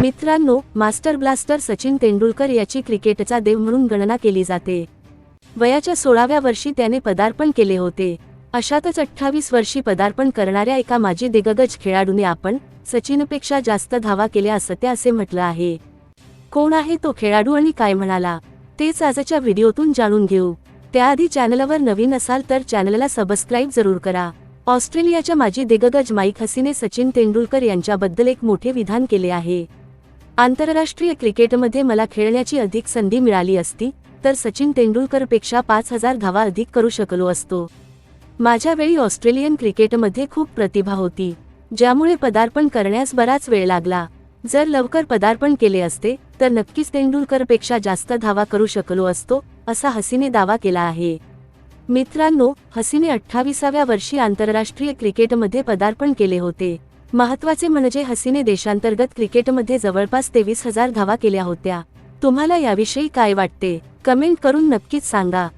मित्रांनो master blaster Sachin Tendulkar याची क्रिकेटचा देव म्हणून गणना केली जाते. वयाच्या सोळाव्या वर्षी त्याने पदार्पण केले होते. अशातच अठ्ठावीस वर्षी पदार्पण करणाऱ्या एका माजी दिग्गज खेळाडूने आपण सचिनपेक्षा जास्त धावा केल्या असं त्या असे म्हटलं आहे. कोण आहे तो खेळाडू आणि काय म्हणाला? तेच आजच्या व्हिडिओतून जाणून घेऊ. त्याआधी चॅनलवर नवीन असाल तर चॅनलला सबस्क्राईब जरूर करा. ऑस्ट्रेलियाच्या माजी दिग्गज माईक हसीने सचिन तेंडुलकर यांच्याबद्दल एक मोठे विधान केले आहे. आंतरराष्ट्रीय क्रिकेटमध्ये मला खेळण्याची अधिक संधी मिळाली असती तर सचिन तेंडुलकरपेक्षा पाच हजार धावा अधिक करू शकलो असतो. माझ्या वेळी ऑस्ट्रेलियन क्रिकेटमध्ये खूप प्रतिभा होती ज्यामुळे पदार्पण करण्यास बराच वेळ लागला. जर लवकर पदार्पण केले असते तर नक्कीच तेंडुलकरपेक्षा जास्त धावा करू शकलो असतो असा हसीने दावा केला आहे. मित्रांनो हसीने अठ्ठावीसाव्या वर्षी आंतरराष्ट्रीय क्रिकेटमध्ये पदार्पण केले होते. महत्त्वाचे म्हणजे हसीने देशांतर्गत क्रिकेटमध्ये जवळपास तेवीस हजार धावा केल्या होत्या. तुम्हाला याविषयी काय वाटते? कमेंट करून नक्कीच सांगा.